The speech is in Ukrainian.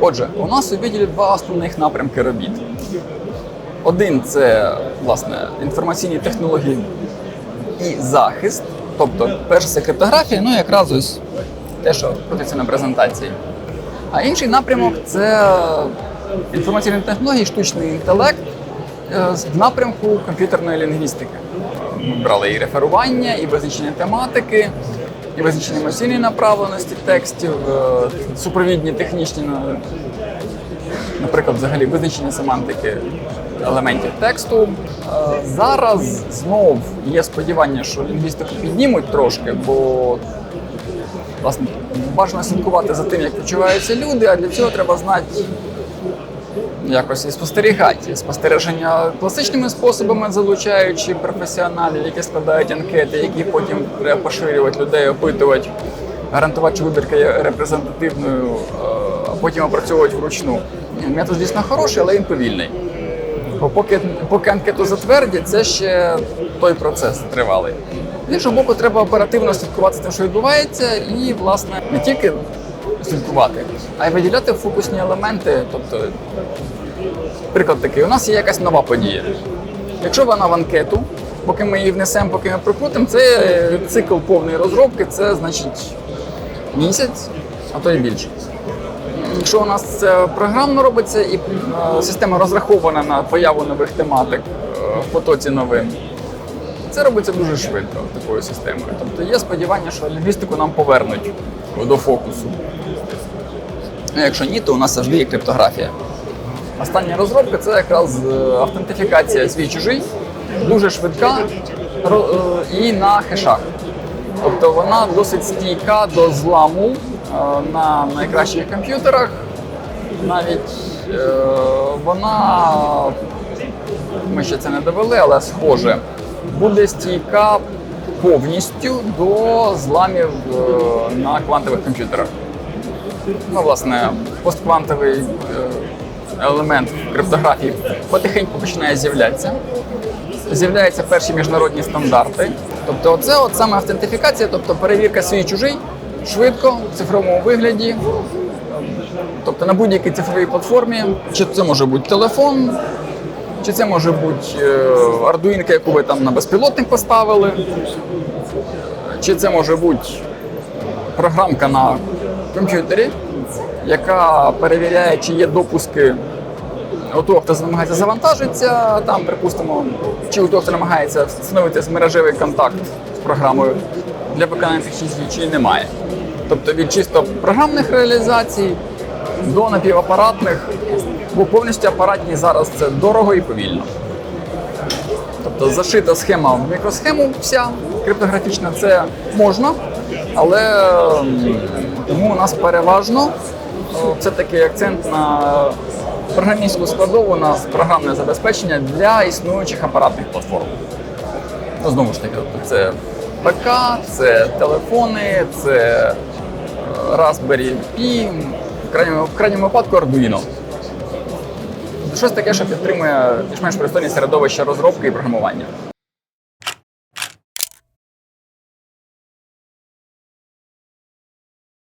Отже, у нас у відділі два основних напрямки робіт. Один це власне інформаційні технології і захист. Тобто, перше це криптографія, ну якраз ось те, що крутиться на презентації. А інший напрямок це інформаційні технології, штучний інтелект е, в напрямку комп'ютерної лінгвістики. Ми брали і реферування, і визначення тематики, і визначення емоційної направленості текстів, е, супровідні технічні наприклад, взагалі визначення семантики елементів тексту. Е, Зараз знов є сподівання, що лінгвістику піднімуть трошки, бо власне бажано слідкувати за тим, як почуваються люди, а для цього треба знати. Якось і спостерігати. Спостереження класичними способами, залучаючи професіоналів, які складають анкети, які потім треба поширювати людей, опитувати, гарантувати, що вибірка є репрезентативною, е, а потім опрацьовувати вручну. Метод, звісно, хороший, але він повільний. Бо поки, поки анкету затвердять, це ще той процес тривалий. З іншого боку, треба оперативно слідкувати за тим, що відбувається, і, власне, не тільки слідкувати, а й виділяти фокусні елементи. Тобто, приклад такий: у нас є якась нова подія. Якщо вона в анкету, поки ми її внесемо, поки ми прокрутимо, це цикл повної розробки, це значить місяць, а то і більше. Якщо у нас це програмно робиться і е, система розрахована на появу нових тематик е, в потоці новин, це робиться дуже швидко такою системою. Тобто є сподівання, що лінгвістику нам повернуть до фокусу. А якщо ні, то у нас завжди є криптографія. Остання розробка це якраз е, автентифікація свій чужий, дуже швидка е, і на хешах. Тобто вона досить стійка до зламу е, на найкращих комп'ютерах. Навіть вона, ми ще це не довели, але схоже, буде стійка повністю до зламів на квантових комп'ютерах. Ну, власне, постквантовий елемент криптографії потихеньку починає з'являтися. З'являються перші міжнародні стандарти. Тобто, це от саме автентифікація, тобто перевірка свій чужий швидко в цифровому вигляді. Тобто на будь-якій цифровій платформі, чи це може бути телефон, чи це може бути е, ардуїнка, яку ви там на безпілотник поставили, чи це може бути програмка на комп'ютері, яка перевіряє, чи є допуски у того, хто намагається завантажитися, там, припустимо, чи у того, хто намагається встановити мережевий контакт з програмою для виконання тих чи чи немає. Тобто від чисто програмних реалізацій до напівапаратних, бо повністю апаратні зараз це дорого і повільно. Тобто зашита схема в мікросхему вся криптографічна це можна, але м, тому у нас переважно о, все-таки акцент на програмістську складову, на програмне забезпечення для існуючих апаратних платформ. Ну, знову ж таки, це ПК, це телефони, це е, Raspberry Pi, в крайньому, в крайньому випадку Arduino. Щось таке, що підтримує більш-менш пристойне середовище розробки і програмування.